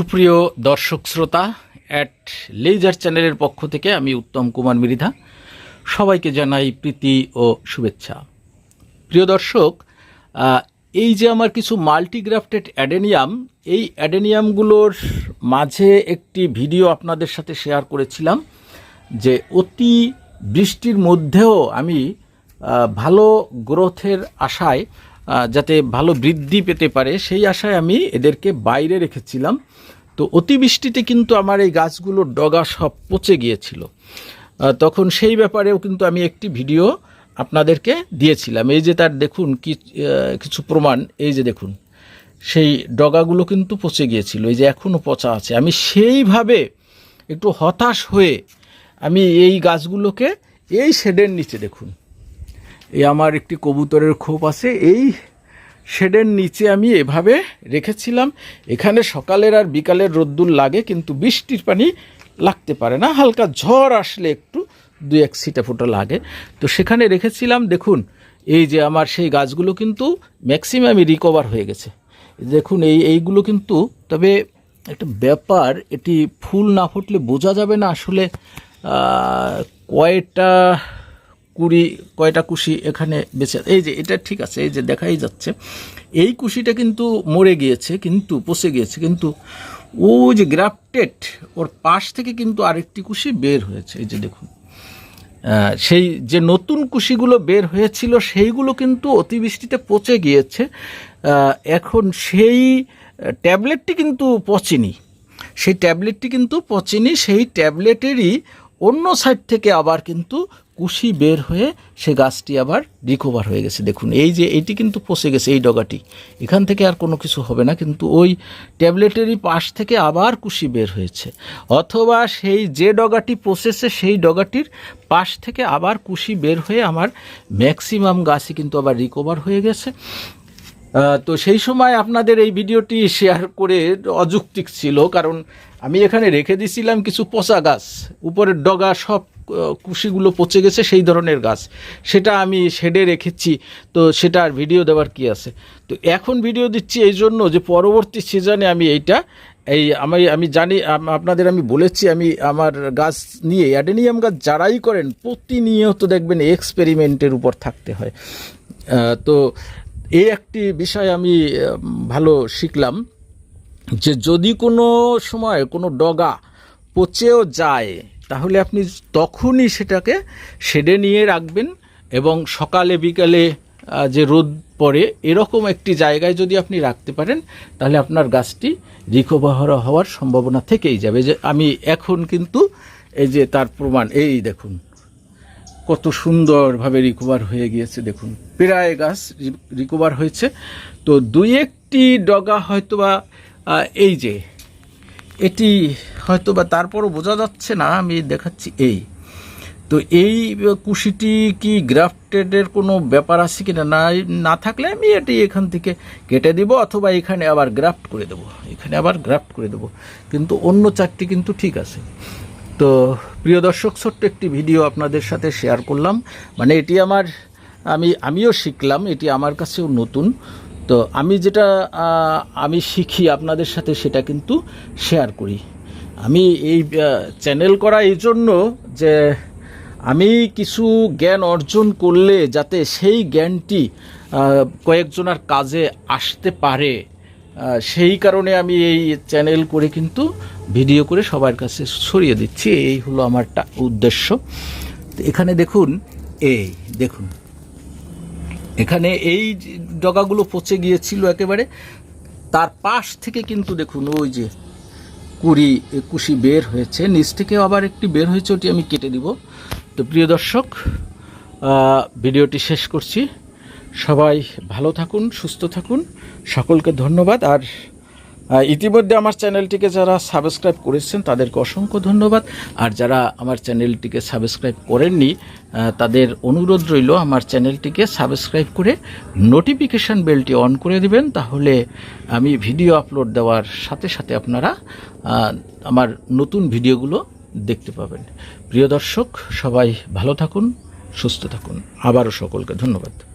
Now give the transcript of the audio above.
সুপ্রিয় দর্শক শ্রোতা অ্যাট লেজার চ্যানেলের পক্ষ থেকে আমি উত্তম কুমার মৃধা সবাইকে জানাই প্রীতি ও শুভেচ্ছা। প্রিয় দর্শক এই যে আমার কিছু মাল্টিগ্রাফটেড অ্যাডেনিয়াম, এই অ্যাডেনিয়ামগুলোর মাঝে একটি ভিডিও আপনাদের সাথে শেয়ার করেছিলাম যে অতি বৃষ্টির মধ্যেও আমি ভালো গ্রোথের আশায় যাতে ভালো বৃদ্ধি পেতে পারে, সেই আশায় আমি এদেরকে বাইরে রেখেছিলাম। তো অতিবৃষ্টিতে কিন্তু আমার এই গাছগুলোর ডগা সব পচে গিয়েছিল। তখন সেই ব্যাপারেও কিন্তু আমি একটি ভিডিও আপনাদেরকে দিয়েছিলাম। এই যে তার দেখুন কি কিছু প্রমাণ, এই যে দেখুন, সেই ডগাগুলো কিন্তু পচে গিয়েছিল, এই যে এখনও পচা আছে। আমি সেইভাবে একটু হতাশ হয়ে আমি এই গাছগুলোকে এই শেডের নিচে দেখুন এই আমার একটি কবুতরের খোপ আছে। এই শেডের নিচে আমি এভাবে রেখেছিলাম। এখানে সকালের আর বিকালের রোদ্দুর লাগে, কিন্তু বৃষ্টির পানি লাগতে পারে না। হালকা ঝড় আসলে একটু দু এক সিটা ফোটা লাগে। তো সেখানে রেখেছিলাম, দেখুন, এই যে আমার সেই গাছগুলো কিন্তু ম্যাক্সিমামই রিকভার হয়ে গেছে। দেখুন, এই, এইগুলো কিন্তু, তবে একটা ব্যাপার, এটি ফুল না ফুটলে বোঝা যাবে না আসলে কয়টা কুড়ি, কয়টা কুশি এখানে বেঁচে এই যে, এটা ঠিক আছে, এই যে দেখাই যাচ্ছে। এই কুশিটা কিন্তু মরে গিয়েছে, কিন্তু পচে গিয়েছে, কিন্তু ও যে গ্রাফটেড, ওর পাশ থেকে কিন্তু আরেকটি কুশি বের হয়েছে। এই যে দেখুন সেই যে নতুন কুশিগুলো বের হয়েছিল, সেইগুলো কিন্তু অতিবৃষ্টিতে পচে গিয়েছে। এখন সেই ট্যাবলেটটি কিন্তু পচেনি। সেই ট্যাবলেটটি কিন্তু পচেনি, সেই ট্যাবলেটেরই অন্য সাইড থেকে আবার কিন্তু কুশি বের হয়ে সে গাছটি আবার রিকভার হয়ে গেছে। দেখুন, এই যে এটি কিন্তু পচে গেছে, এই ডগাটি। এখান থেকে আর কোনো কিছু হবে না, কিন্তু ওই ট্যাবলেটেরই পাশ থেকে আবার কুশি বের হয়েছে। অথবা সেই যে ডগাটি পচেছে সেই ডগাটির পাশ থেকে আবার কুশি বের হয়ে আমার ম্যাক্সিমাম গাছই কিন্তু আবার রিকভার হয়ে গেছে। তো সেই সময় আপনাদের এই ভিডিওটি শেয়ার করে অযৌক্তিক ছিল, কারণ আমি এখানে রেখে দিছিলাম কিছু পচা গাছ। উপরের ডগা সব কুশিগুলো পচে গেছে, সেই ধরনের গাছ। সেটা আমি শেডে রেখেছি, তো সেটা আর ভিডিও দেওয়ার কি আছে? তো এখন ভিডিও দিচ্ছি এই জন্য যে পরবর্তী সিজনে আমি এইটা, এই আমি আমি জানি আপনাদের আমি বলেছি, আমি আমার গাছ নিয়ে, অ্যাডেনিয়াম গাছ যারাই করেন, প্রতিনিয়ত দেখবেন এক্সপেরিমেন্টের উপর থাকতে হয়। তো এই একটি বিষয় আমি ভালো শিখলাম যে যদি কোনো সময় কোনো ডগা পচেও যায়, তাহলে আপনি তখনই সেটাকে শেডে নিয়ে রাখবেন এবং সকালে, বিকালে যে রোদ পড়ে এরকম একটি জায়গায় যদি আপনি রাখতে পারেন, তাহলে আপনার গাছটি রিকভার হওয়ার সম্ভাবনা থেকেই যাবে। যে আমি এখন কিন্তু এই যে তার প্রমাণ, এই দেখুন। কত সুন্দরভাবে রিকভার হয়ে গিয়েছে, দেখুন। প্রায় গাছ রিকভার হয়েছে। তো দুই একটি ডগা হয়তোবা এই যে, এটি হয়তোবা তারপরও বোঝা যাচ্ছে না, আমি দেখাচ্ছি এই। তো এই কুশিটি কি গ্রাফটেডের কোনো ব্যাপার আছে কি না না থাকলে আমি এটি এখান থেকে কেটে দিব, অথবা এখানে আবার গ্রাফট করে দেবো। এখানে আবার গ্রাফট করে দেবো। কিন্তু অন্য চারটি কিন্তু ঠিক আছে। তো প্রিয় দর্শক, ছোট্ট একটি ভিডিও আপনাদের সাথে শেয়ার করলাম। মানে এটি আমার, আমি, আমিও শিখলাম, এটি আমার কাছেও নতুন। তো আমি যেটা আমি শিখি আপনাদের সাথে সেটা কিন্তু শেয়ার করি। আমি এই চ্যানেল করা এই জন্য যে আমি কিছু জ্ঞান অর্জন করলে যাতে সেই জ্ঞানটি কয়েকজনের কাজে আসতে পারে। সেই কারণে আমি এই চ্যানেল করে কিন্তু ভিডিও করে সবার কাছে ছড়িয়ে দিচ্ছি। এই হলো আমার উদ্দেশ্য। তো এখানে দেখুন, এই দেখুন। এখানে এই ডগাগুলো পচে গিয়েছিল একেবারে। তার পাশ থেকে কিন্তু দেখুন, ওই যে কুড়ি একুশি বের হয়েছে। নিচ থেকে আবার একটি বের হয়েছে, ওটি আমি কেটে দিব। তো প্রিয় দর্শক ভিডিওটি শেষ করছি। সবাই ভালো থাকুন, সুস্থ থাকুন। সকলকে ধন্যবাদ। আর ইতিমধ্যে আমার চ্যানেলটিকে যারা সাবস্ক্রাইব করেছেন, তাদেরকে অসংখ্য ধন্যবাদ। আর যারা আমার চ্যানেলটিকে সাবস্ক্রাইব করেননি তাদের অনুরোধ রইল আমার চ্যানেলটিকে সাবস্ক্রাইব করে নোটিফিকেশান বেলটি অন করে দিবেন। তাহলে আমি ভিডিও আপলোড দেওয়ার সাথে সাথে আপনারা আমার নতুন ভিডিওগুলো দেখতে পাবেন। প্রিয় দর্শক, সবাই ভালো থাকুন, সুস্থ থাকুন। আবারও সকলকে ধন্যবাদ।